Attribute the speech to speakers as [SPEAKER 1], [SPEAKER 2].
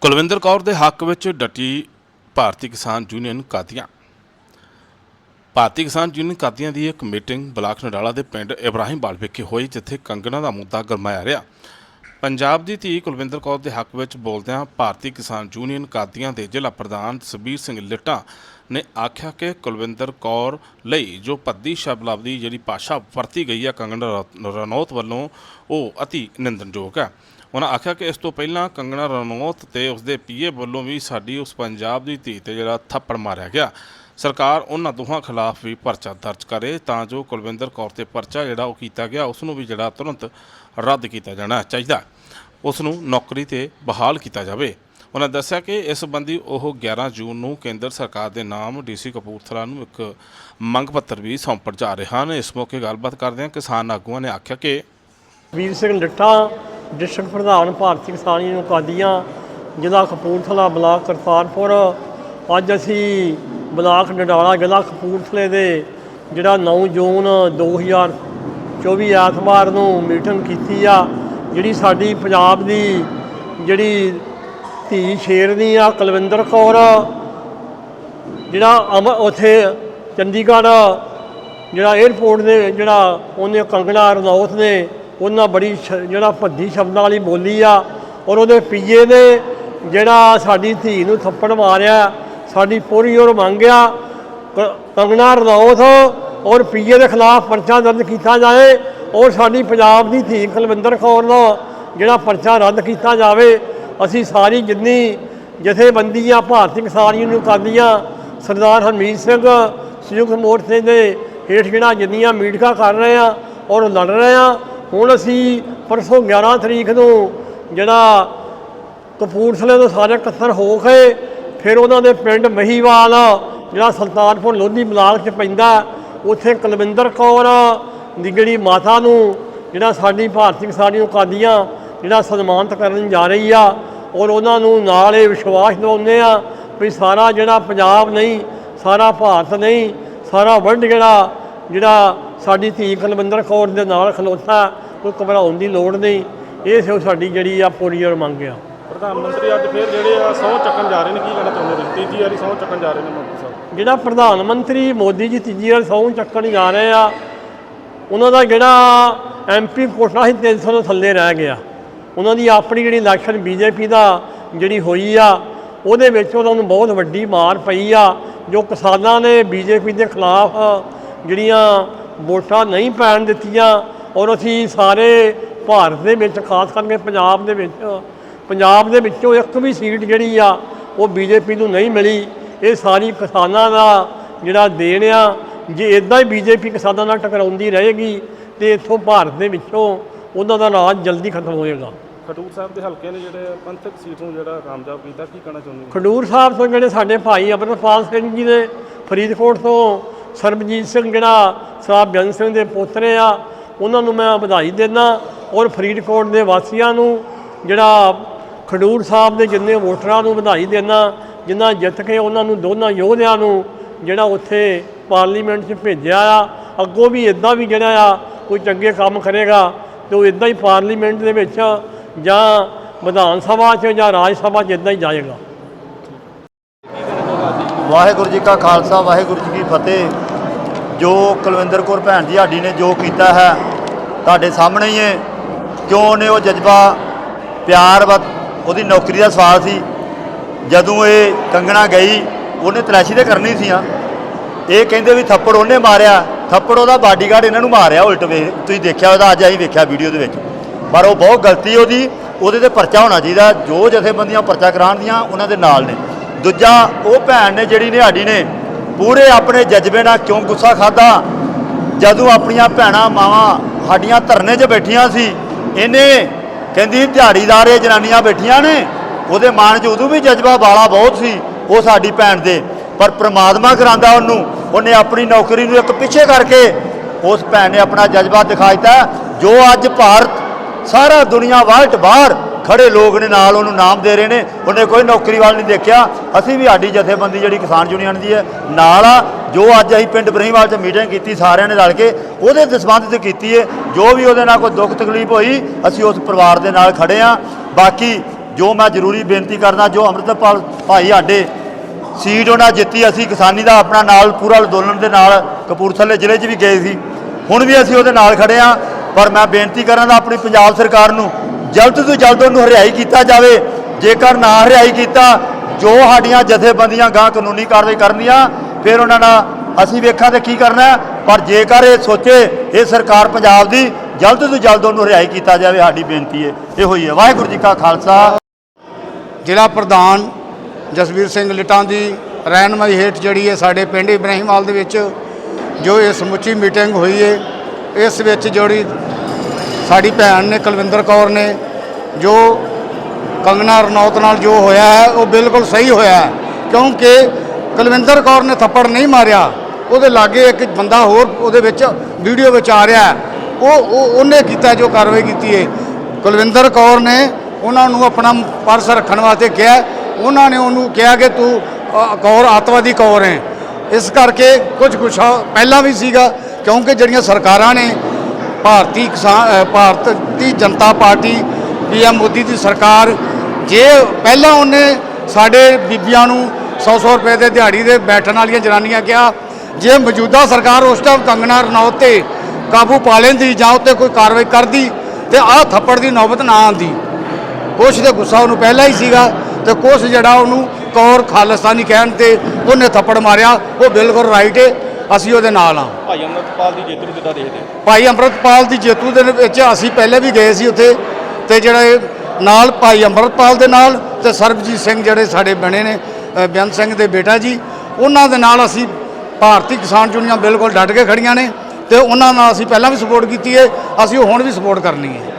[SPEAKER 1] ਕੁਲਵਿੰਦਰ ਕੌਰ ਦੇ ਹੱਕ ਵਿੱਚ ਡਟੀ ਭਾਰਤੀ ਕਿਸਾਨ ਯੂਨੀਅਨ ਕਾਦੀਆਂ। ਭਾਰਤੀ ਕਿਸਾਨ ਯੂਨੀਅਨ ਕਾਦੀਆਂ ਦੀ ਇੱਕ ਮੀਟਿੰਗ ਬਲਾਕ ਨਡਾਲਾ ਦੇ ਪਿੰਡ ਇਬਰਾਹਿਮਵਾਲ ਵਿਖੇ ਹੋਈ, ਜਿੱਥੇ ਕੰਗਣਾ ਦਾ ਮੁੱਦਾ ਗਰਮਾਇਆ ਰਿਹਾ। ਪੰਜਾਬ ਦੀ ਧੀ ਕੁਲਵਿੰਦਰ ਕੌਰ ਦੇ ਹੱਕ ਵਿੱਚ ਬੋਲਦਿਆਂ ਭਾਰਤੀ ਕਿਸਾਨ ਯੂਨੀਅਨ ਕਾਦੀਆਂ ਦੇ ਜ਼ਿਲ੍ਹਾ ਪ੍ਰਧਾਨ ਸਬੀਰ ਸਿੰਘ ਲਿੱਟਾ ਨੇ ਆਖਿਆ ਕਿ ਕੁਲਵਿੰਦਰ ਕੌਰ ਲਈ ਜੋ ਪੱਦੀ ਸ਼ਬਦ ਦੀ ਜਿਹੜੀ ਭਾਸ਼ਾ ਵਰਤੀ ਗਈ ਹੈ ਕੰਗਣਾ ਰ- ਰਣੌਤ ਵੱਲੋਂ, ਉਹ ਅਤੀ ਨਿੰਦਣਯੋਗ ਹੈ। ਉਹਨਾਂ ਆਖਿਆ ਕਿ ਇਸ ਤੋਂ ਪਹਿਲਾਂ ਕੰਗਣਾ ਰਣੌਤ ਤੇ ਉਸਦੇ ਪੀਏ ਵੱਲੋਂ ਵੀ ਸਾਡੀ ਉਸ ਪੰਜਾਬ ਦੀ ਧੀ ਤੇ ਜਿਹੜਾ ਥੱਪੜ ਮਾਰਿਆ ਗਿਆ। ਸਰਕਾਰ ਉਹਨਾਂ ਦੋਹਾਂ ਖਿਲਾਫ ਵੀ ਪਰਚਾ ਦਰਜ ਕਰੇ ਤਾਂ ਜੋ ਕੁਲਵਿੰਦਰ ਕੌਰ ਤੇ ਪਰਚਾ ਜਿਹੜਾ ਉਹ ਕੀਤਾ ਗਿਆ, ਉਸ ਨੂੰ ਵੀ ਜਿਹੜਾ ਤੁਰੰਤ ਰੱਦ ਕੀਤਾ ਜਾਣਾ ਚਾਹੀਦਾ। ਉਸ ਨੂੰ ਨੌਕਰੀ ਤੇ ਬਹਾਲ ਕੀਤਾ ਜਾਵੇ। ਉਹਨਾਂ ਦੱਸਿਆ ਕਿ ਇਸ ਸੰਬੰਧੀ ਉਹ 11 ਜੂਨ ਨੂੰ ਕੇਂਦਰ ਸਰਕਾਰ ਦੇ ਨਾਮ ਡੀਸੀ ਕਪੂਰਥਲਾ ਨੂੰ ਇੱਕ ਮੰਗ ਪੱਤਰ ਵੀ ਸੌਂਪਣ ਜਾ ਰਹੇ ਹਨ। ਇਸ ਮੌਕੇ ਗੱਲਬਾਤ ਕਰਦਿਆਂ ਕਿਸਾਨ ਆਗੂਆਂ ਨੇ ਆਖਿਆ ਕਿ
[SPEAKER 2] ਵੀਰ ਸਿੰਘ ਲਿੱਟਾ ਡਿਸਟ੍ਰਿਕਟ ਪ੍ਰਧਾਨ ਭਾਰਤੀ ਕਿਸਾਨ ਯੂਨੀਅਨ ਕਾਦੀਆਂ ਜ਼ਿਲ੍ਹਾ ਕਪੂਰਥਲਾ ਬਲਾਕ ਕਰਤਾਰਪੁਰ। ਅੱਜ ਅਸੀਂ ਬਲਾਕ ਡਡਾਲਾ ਜ਼ਿਲ੍ਹਾ ਕਪੂਰਥਲੇ ਦੇ ਜਿਹੜਾ 9 ਜੂਨ 2024 ਐਤਵਾਰ ਨੂੰ ਮੀਟਿੰਗ ਕੀਤੀ ਆ, ਜਿਹੜੀ ਸਾਡੀ ਪੰਜਾਬ ਦੀ ਜਿਹੜੀ ਧੀ ਸ਼ੇਰਨੀ ਆ, ਕੁਲਵਿੰਦਰ ਕੌਰ, ਜਿਹੜਾ ਅਮ ਉਥੇ ਚੰਡੀਗੜ੍ਹ ਜਿਹੜਾ 에ਅਰਪੋਰਟ ਦੇ ਜਿਹੜਾ ਉਹਨੇ ਕੰਗਣਾ ਰਣੌਤ ਨੇ, ਉਹਨਾਂ ਬੜੀ ਸ਼- ਜਿਹੜਾ ਭੱਦੀ ਸ਼ਬਦਾਂ ਵਾਲੀ ਬੋਲੀ ਆ ਔਰ ਉਹਦੇ ਪੀਏ ਨੇ ਜਿਹੜਾ ਸਾਡੀ ਧੀ ਨੂੰ ਥੱਪੜ ਮਾਰਿਆ। ਸਾਡੀ ਪੂਰੀ ਔਰ ਮੰਗਿਆ ਕ- ਕੰਗਣਾ ਰਣੌਤ ਔਰ ਪੀਏ ਦੇ ਖਿਲਾਫ ਪਰਚਾ ਦਰਜ ਕੀਤਾ ਜਾਏ ਔਰ ਸਾਡੀ ਪੰਜਾਬ ਦੀ ਧੀ ਕੁਲਵਿੰਦਰ ਕੌਰ ਦਾ ਜਿਹੜਾ ਪਰਚਾ ਰੱਦ ਕੀਤਾ ਜਾਵੇ। ਅਸੀਂ ਸਾਰੀ ਜਿੰਨੀ ਜਥੇਬੰਦੀਆਂ, ਭਾਰਤੀ ਕਿਸਾਨ ਯੂਨੀਅਨ ਕਰਦੀਆਂ ਸਰਦਾਰ ਹਰਮੀਤ ਸਿੰਘ, ਸੰਯੁਕਤ ਮੋਰਚੇ ਦੇ ਹੇਠ ਜਿਹੜਾ ਜਿੰਨੀਆਂ ਮੀਟਿੰਗਾਂ ਕਰ ਰਹੇ ਆ ਔਰ ਲੜ ਰਹੇ ਆ, ਹੁਣ ਅਸੀਂ ਪਰਸੋਂ 11 ਤਰੀਕ ਨੂੰ ਜਿਹੜਾ ਕਪੂਰਥਲੇ ਤੋਂ ਸਾਰੇ ਇਕੱਤਰ ਹੋ ਕੇ ਫਿਰ ਉਹਨਾਂ ਦੇ ਪਿੰਡ ਮਹੀਵਾਲ, ਜਿਹੜਾ ਸੁਲਤਾਨਪੁਰ ਲੋਧੀ ਬਲਾਕ 'ਚ ਪੈਂਦਾ, ਉੱਥੇ ਕੁਲਵਿੰਦਰ ਕੌਰ ਦੀ ਮਾਤਾ ਨੂੰ, ਜਿਹੜਾ ਸਾਡੀ ਭਾਰਤੀ ਕਿਸਾਨੀ ਨੂੰ ਕਾਦੀਆਂ ਜਿਹੜਾ ਸਨਮਾਨਿਤ ਕਰਨ ਜਾ ਰਹੀ ਆ, ਔਰ ਉਹਨਾਂ ਨੂੰ ਨਾਲ ਇਹ ਵਿਸ਼ਵਾਸ ਦਿਵਾਉਂਦੇ ਆ ਵੀ ਸਾਰਾ ਜਿਹੜਾ ਪੰਜਾਬ ਨਹੀਂ, ਸਾਰਾ ਭਾਰਤ ਨਹੀਂ, ਸਾਰਾ ਵਰਲਡ ਜਿਹੜਾ ਜਿਹੜਾ ਸਾਡੀ ਧੀ ਕੁਲਵਿੰਦਰ ਕੌਰ ਦੇ ਨਾਲ ਖਲੋਤਾ, ਕੋਈ ਘਬਰਾਉਣ ਦੀ ਲੋੜ ਨਹੀਂ। ਇਹ ਸੋ ਸਾਡੀ ਜਿਹੜੀ ਆ ਪੂਰੀ ਔਰ ਮੰਗ ਆ।
[SPEAKER 3] ਪ੍ਰਧਾਨ ਮੰਤਰੀ ਅੱਜ ਫੇਰ ਜਿਹੜੇ ਆ ਸਹੁੰ ਚੱਕਣ ਜਾ ਰਹੇ ਨੇ, ਕੀ ਕਹਿਣਾ ਚਾਹੁੰਦੇ ਨੇ ਤੀਜੀ ਵਾਰੀ ਸਹੁੰ ਚੱਕਣ ਜਾ ਰਹੇ ਨੇ ਮੋਦੀ ਸਾਹਿਬ।
[SPEAKER 2] ਜਿਹੜਾ ਪ੍ਰਧਾਨ ਮੰਤਰੀ ਮੋਦੀ ਜੀ ਤੀਜੀ ਵਾਰ ਸਹੁੰ ਚੱਕਣ ਜਾ ਰਹੇ ਆ, ਉਹਨਾਂ ਦਾ ਜਿਹੜਾ ਐਮਪੀ ਕੋਟਾ ਸੀ 300 ਤੋਂ ਥੱਲੇ ਰਹਿ ਗਿਆ। ਉਹਨਾਂ ਦੀ ਆਪਣੀ ਜਿਹੜੀ ਇਲੈਕਸ਼ਨ ਬੀਜੇਪੀ ਦਾ ਜਿਹੜੀ ਹੋਈ ਆ, ਉਹਦੇ ਵਿੱਚ ਉਹਨਾਂ ਨੂੰ ਬਹੁਤ ਵੱਡੀ ਮਾਰ ਪਈ ਆ, ਜੋ ਕਿਸਾਨਾਂ ਨੇ ਬੀਜੇਪੀ ਦੇ ਖਿਲਾਫ ਜਿਹੜੀਆਂ ਵੋਟਾਂ ਨਹੀਂ ਪੈਣ ਦਿੱਤੀਆਂ ਔਰ ਅਸੀਂ ਸਾਰੇ ਭਾਰਤ ਦੇ ਵਿੱਚ, ਖਾਸ ਕਰਕੇ ਪੰਜਾਬ ਦੇ ਵਿੱਚ ਪੰਜਾਬ ਦੇ ਵਿੱਚੋਂ ਇੱਕ ਵੀ ਸੀਟ ਜਿਹੜੀ ਆ ਉਹ ਬੀਜੇਪੀ ਨੂੰ ਨਹੀਂ ਮਿਲੀ। ਇਹ ਸਾਰੀ ਕਿਸਾਨਾਂ ਦਾ ਜਿਹੜਾ ਦੇਣ ਆ ਜੇ ਇਦਾਂ ਹੀ ਬੀਜੇਪੀ ਕਿਸਾਨਾਂ ਨਾਲ ਟਕਰਾਉਂਦੀ ਰਹੇਗੀ ਤੇ ਇੱਥੋਂ ਭਾਰਤ ਦੇ ਵਿੱਚੋਂ ਉਹਨਾਂ ਦਾ ਰਾਜ ਜਲਦੀ ਖਤਮ ਹੋਏਗਾ।
[SPEAKER 3] ਖਡੂਰ ਸਾਹਿਬ ਦੇ ਹਲਕੇ ਨੇ ਜਿਹੜੇ ਪੰਥਕ ਸੀਟ ਨੂੰ ਜਿਹੜਾ ਕਾਮਯਾਬ ਕੀਤਾ ਕੀ ਕਹਿਣਾ ਚਾਹੁੰਦੇ
[SPEAKER 2] ਖਡੂਰ ਸਾਹਿਬ ਤੋਂ ਜਿਹੜੇ ਸਾਡੇ ਭਾਈ ਅਮਰਪਾਲ ਸਿੰਘ ਜੀ ਨੇ ਫਰੀਦਕੋਟ ਤੋਂ ਸਰਬਜੀਤ ਸਿੰਘ ਜਿਹੜਾ ਸਾਹਿਬ ਬੇਅੰਤ ਸਿੰਘ ਦੇ ਪੋਤਰੇ ਆ ਉਹਨਾਂ ਨੂੰ ਮੈਂ ਵਧਾਈ ਦਿੰਦਾ ਔਰ ਫਰੀਦਕੋਟ ਦੇ ਵਾਸੀਆਂ ਨੂੰ ਜਿਹੜਾ ਖਡੂਰ ਸਾਹਿਬ ਦੇ ਜਿੰਨੇ ਵੋਟਰਾਂ ਨੂੰ ਵਧਾਈ ਦਿੰਦਾ ਜਿਨ੍ਹਾਂ ਜਿੱਤ ਕੇ ਉਹਨਾਂ ਨੂੰ ਦੋਨਾਂ ਯੋਧਿਆਂ ਨੂੰ ਜਿਹੜਾ ਉੱਥੇ ਪਾਰਲੀਮੈਂਟ 'ਚ ਭੇਜਿਆ ਆ, ਅੱਗੋਂ ਵੀ ਇਦਾਂ ਵੀ ਜਿਹੜਾ ਆ, ਕੋਈ ਚੰਗੇ ਕੰਮ ਕਰੇਗਾ, ਤੇ ਉਹ ਇਦਾਂ ਹੀ ਪਾਰਲੀਮੈਂਟ ਦੇ ਵਿੱਚ ਜਾਂ ਵਿਧਾਨ ਸਭਾ 'ਚ ਜਾਂ ਰਾਜ ਸਭਾ 'ਚ ਇਦਾਂ ਹੀ ਜਾਏਗਾ।
[SPEAKER 4] ਵਾਹਿਗੁਰੂ ਜੀ ਕਾ ਖਾਲਸਾ, ਵਾਹਿਗੁਰੂ ਜੀ ਕੀ ਫਤਿਹ। ਜੋ ਕੁਲਵਿੰਦਰ ਕੌਰ ਭੈਣ ਜੀ ਸਾਡੀ ਨੇ ਜੋ ਕੀਤਾ ਹੈ, ਤੁਹਾਡੇ ਸਾਹਮਣੇ ਹੀ ਹੈ। ਕਿਉਂ ਨੇ ਉਹ ਜਜ਼ਬਾ ਪਿਆਰ ਵ ਉਹਦੀ ਨੌਕਰੀ ਦਾ ਸਵਾਲ ਸੀ। ਜਦੋਂ ਇਹ ਕੰਗਣਾ ਗਈ, ਉਹਨੇ ਤਲਾਸ਼ੀ ਤੇ ਕਰਨੀ ਸੀ ਆ ਇਹ ਕਹਿੰਦੇ ਵੀ ਥੱਪੜ ਉਹਨੇ ਮਾਰਿਆ। ਥੱਪੜ ਉਹਦਾ ਬਾਡੀਗਾਰਡ ਇਹਨਾਂ ਨੂੰ ਮਾਰਿਆ ਉਲਟ ਵੇ। ਤੁਸੀਂ ਦੇਖਿਆ ਉਹਦਾ, ਅੱਜ ਅਸੀਂ ਵੇਖਿਆ ਵੀਡੀਓ ਦੇ ਵਿੱਚ। ਪਰ ਉਹ ਬਹੁਤ ਗਲਤੀ ਉਹਦੀ, ਉਹਦੇ ਤੇ ਪਰਚਾ ਹੋਣਾ ਚਾਹੀਦਾ। ਜੋ ਜਥੇਬੰਦੀਆਂ ਪਰਚਾ ਕਰਾਉਣ ਦੀਆਂ ਉਹਨਾਂ ਦੇ ਨਾਲ ਨੇ। ਦੂਜਾ, ਉਹ ਭੈਣ ਨੇ, ਜਿਹੜੀ ਨੇ ਸਾਡੀ ਨੇ, ਪੂਰੇ ਆਪਣੇ ਜਜ਼ਬੇ ਨਾਲ ਕਿਉਂ ਗੁੱਸਾ ਖਾਦਾ ਜਦੋਂ ਆਪਣੀਆਂ ਭੈਣਾਂ, ਮਾਵਾਂ ਸਾਡੀਆਂ ਧਰਨੇ 'ਚ ਬੈਠੀਆਂ ਸੀ, ਇਹਨੇ ਕਹਿੰਦੀ ਦਿਹਾੜੀਦਾਰ ਇਹ ਜਨਾਨੀਆਂ ਬੈਠੀਆਂ ਨੇ, ਉਹਦੇ ਮਨ 'ਚ ਉਦੋਂ ਵੀ ਜਜ਼ਬਾ ਵਾਲਾ ਬਹੁਤ ਸੀ, ਉਹ ਸਾਡੀ ਭੈਣ ਦੇ। ਪਰ ਪ੍ਰਮਾਤਮਾ ਕਰਾਂਦਾ ਉਹਨੂੰ, ਉਹਨੇ ਆਪਣੀ ਨੌਕਰੀ ਨੂੰ ਇੱਕ ਪਿੱਛੇ ਕਰਕੇ ਉਸ ਭੈਣ ਨੇ ਆਪਣਾ ਜਜ਼ਬਾ ਦਿਖਾ ਦਿੱਤਾ। ਜੋ ਅੱਜ ਭਾਰਤ, ਸਾਰਾ ਦੁਨੀਆ ਵਰਲਡ ਬਾਹਰ, ਖੜੇ ਲੋਕ ਨੇ ਨਾਲ ਉਹਨੂੰ ਨਾਮ ਦੇ ਰਹੇ ਨੇ, ਉਹਨੇ ਕੋਈ ਨੌਕਰੀ ਵੱਲ ਨਹੀਂ ਦੇਖਿਆ। ਅਸੀਂ ਵੀ ਸਾਡੀ ਜਥੇਬੰਦੀ ਜਿਹੜੀ ਕਿਸਾਨ ਯੂਨੀਅਨ ਦੀ ਹੈ, ਨਾਲ ਆ ਜੋ ਅੱਜ ਅਸੀਂ ਪਿੰਡ ਬਰਹੀਵਾਲ 'ਚ ਮੀਟਿੰਗ ਕੀਤੀ, ਸਾਰਿਆਂ ਨੇ ਰਲ ਕੇ, ਉਹਦੇ ਦੇ ਸੰਬੰਧ ਕੀਤੀ ਹੈ ਜੋ ਵੀ ਉਹਦੇ ਨਾਲ ਕੋਈ ਦੁੱਖ ਤਕਲੀਫ ਹੋਈ, ਅਸੀਂ ਉਸ ਪਰਿਵਾਰ ਦੇ ਨਾਲ ਖੜੇ ਆ। ਬਾਕੀ ਜੋ ਮੈਂ ਜ਼ਰੂਰੀ ਬੇਨਤੀ ਕਰਦਾ, ਜੋ ਅੰਮ੍ਰਿਤਪਾਲ ਭਾਈ ਸਾਡੇ ਸੀਟ ਉਹਨਾਂ ਜਿੱਤੀ, ਅਸੀਂ ਕਿਸਾਨੀ ਦਾ ਆਪਣਾ ਨਾਲ ਪੂਰਾ ਅੰਦੋਲਨ ਦੇ ਨਾਲ ਕਪੂਰਥਲੇ ਜ਼ਿਲ੍ਹੇ 'ਚ ਵੀ ਗਏ ਸੀ। ਹੁਣ ਵੀ ਅਸੀਂ ਉਹਦੇ ਨਾਲ ਖੜੇ ਆ, ਪਰ ਮੈਂ ਬੇਨਤੀ ਕਰਾਂਗਾ ਆਪਣੀ ਪੰਜਾਬ ਸਰਕਾਰ ਨੂੰ, ਜਲਦ ਤੋਂ ਜਲਦ ਉਹਨੂੰ ਹਰਿਆਈ ਕੀਤਾ ਜਾਵੇ। ਜੇਕਰ ਨਾ ਹਰਿਆਈ ਕੀਤਾ, ਜੋ ਸਾਡੀਆਂ ਜਥੇਬੰਦੀਆਂ ਗਾਂ ਕਾਨੂੰਨੀ ਕਾਰਵਾਈ ਕਰਨੀਆਂ ਫਿਰ ਉਹਨਾਂ ਨਾਲ ਅਸੀਂ ਵੇਖਾਂ ਤੇ ਕੀ ਕਰਨਾ ਪਰ ਜੇਕਰ ਇਹ ਸੋਚੇ, ਇਹ ਸਰਕਾਰ ਪੰਜਾਬ ਦੀ ਜਲਦ ਤੋਂ ਜਲਦ ਉਹਨੂੰ ਰਿਹਾਈ ਕੀਤਾ ਜਾਵੇ, ਸਾਡੀ ਬੇਨਤੀ ਹੈ। ਇਹੋ ਹੀ ਹੈ। ਵਾਹਿਗੁਰੂ ਜੀ ਕਾ ਖਾਲਸਾ।
[SPEAKER 5] ਜ਼ਿਲ੍ਹਾ ਪ੍ਰਧਾਨ ਜਸਵੀਰ ਸਿੰਘ ਲਿਟਾਂ ਦੀ ਰਹਿਨਮਾਈ ਹੇਠ ਜਿਹੜੀ ਹੈ ਸਾਡੇ ਪਿੰਡ ਇਬਰਾਹੀਮਾਲ ਦੇ ਵਿੱਚ ਜੋ ਇਹ ਸਮੁੱਚੀ ਮੀਟਿੰਗ ਹੋਈ ਹੈ, ਇਸ ਵਿੱਚ ਜਿਹੜੀ ਸਾਡੀ ਭੈਣ ਨੇ ਕੁਲਵਿੰਦਰ ਕੌਰ ਨੇ ਜੋ ਕੰਗਨਾ ਰਣੌਤ ਨਾਲ ਜੋ ਹੋਇਆ ਹੈ, ਉਹ ਬਿਲਕੁਲ ਸਹੀ ਹੋਇਆ ਹੈ। ਕਿਉਂਕਿ ਕੁਲਵਿੰਦਰ ਕੌਰ ਨੇ ਥੱਪੜ ਨਹੀਂ ਮਾਰਿਆ। ਉਹਦੇ ਲਾਗੇ ਇੱਕ ਬੰਦਾ ਹੋਰ ਉਹਦੇ ਵਿੱਚ ਵੀਡੀਓ ਵਿੱਚ ਆ ਰਿਹਾ ਉਹ ਉਹ- ਉਹਨੇ ਕੀਤਾ ਜੋ ਕਾਰਵਾਈ ਕੀਤੀ ਹੈ ਕੁਲਵਿੰਦਰ ਕੌਰ ਨੇ ਉਹਨਾਂ ਨੂੰ ਆਪਣਾ ਪਰਸ ਰੱਖਣ ਵਾਸਤੇ ਕਿਹਾ। ਉਹਨਾਂ ਨੇ ਉਹਨੂੰ ਕਿਹਾ ਕਿ ਤੂੰ ਕੌਰ ਆਤਵਾਦੀ ਕੌਰ ਹੈ। ਇਸ ਕਰਕੇ ਕੁਝ ਗੁੱਸਾ ਪਹਿਲਾਂ ਵੀ ਸੀਗਾ ਕਿਉਂਕਿ ਜਿਹੜੀਆਂ ਸਰਕਾਰਾਂ ਨੇ ਭਾਰਤੀ ਕਿਸਾਨ ਅ, ਭਾਰਤੀ ਜਨਤਾ ਪਾਰਟੀ ਪੀਐਮ ਮੋਦੀ ਦੀ ਸਰਕਾਰ ਜੇ ਪਹਿਲਾਂ ਉਹਨੇ ਸਾਡੇ ਬੀਬੀਆਂ ਨੂੰ 100-100 ਰੁਪਏ ਦੇ ਦਿਹਾੜੀ ਦੇ ਬੈਠਣ ਵਾਲੀਆਂ ਜਨਾਨੀਆਂ ਕਿਹਾ ਜੇ ਮੌਜੂਦਾ ਸਰਕਾਰ ਉਸ ਟਾਈਮ ਕੰਗਨਾ ਰਣੌਤ ਤੇ ਕਾਬੂ ਪਾ ਲੈਂਦੀ ਜਾਂ ਉੱਤੇ ਕੋਈ ਕਾਰਵਾਈ ਕਰਦੀ ਤੇ ਆਹ ਥੱਪੜ ਦੀ ਨੌਬਤ ਨਾ ਆਉਂਦੀ। ਕੁਛ ਦੇ ਗੁੱਸਾ ਉਹਨੂੰ ਪਹਿਲਾਂ ਹੀ ਸੀਗਾ ਤੇ ਕੁਛ ਜਿਹੜਾ ਉਹਨੂੰ ਕੌਰ ਖਾਲਿਸਤਾਨੀ ਕਹਿਣ ਤੇ ਉਹਨੇ ਥੱਪੜ ਮਾਰਿਆ ਉਹ ਬਿਲਕੁਲ ਰਾਈਟ ਹੈ ਅਸੀਂ ਉਹਦੇ ਨਾਲ ਆ।
[SPEAKER 3] ਭਾਈ ਅਮਰਤਪਾਲ ਦੀ ਜਿੱਤ ਨੂੰ ਕਿੱਦਾਂ ਦੇਖਦੇ?
[SPEAKER 5] ਭਾਈ ਅੰਮ੍ਰਿਤਪਾਲ ਦੀ ਜੇਤੂ ਦੇ ਵਿੱਚ ਅਸੀਂ ਪਹਿਲੇ ਵੀ ਗਏ ਸੀ ਉੱਥੇ ਤੇ ਜਿਹੜਾ ਨਾਲ ਭਾਈ ਅੰਮ੍ਰਿਤਪਾਲ ਦੇ ਨਾਲ ਤੇ ਸਰਬਜੀਤ ਸਿੰਘ ਜਿਹੜੇ ਸਾਡੇ ਬਣੇ ਨੇ ਬੇਅੰਤ ਸਿੰਘ ਦੇ ਬੇਟਾ ਜੀ, ਉਹਨਾਂ ਦੇ ਨਾਲ ਅਸੀਂ ਭਾਰਤੀ ਕਿਸਾਨ ਯੂਨੀਅਨ ਬਿਲਕੁਲ ਡਟ ਕੇ ਖੜੀਆਂ ਨੇ ਤੇ ਉਹਨਾਂ ਨਾਲ ਅਸੀਂ ਪਹਿਲਾਂ ਵੀ ਸਪੋਰਟ ਕੀਤੀ ਹੈ ਅਸੀਂ ਹੁਣ ਵੀ ਸਪੋਰਟ ਕਰਨੀ ਹੈ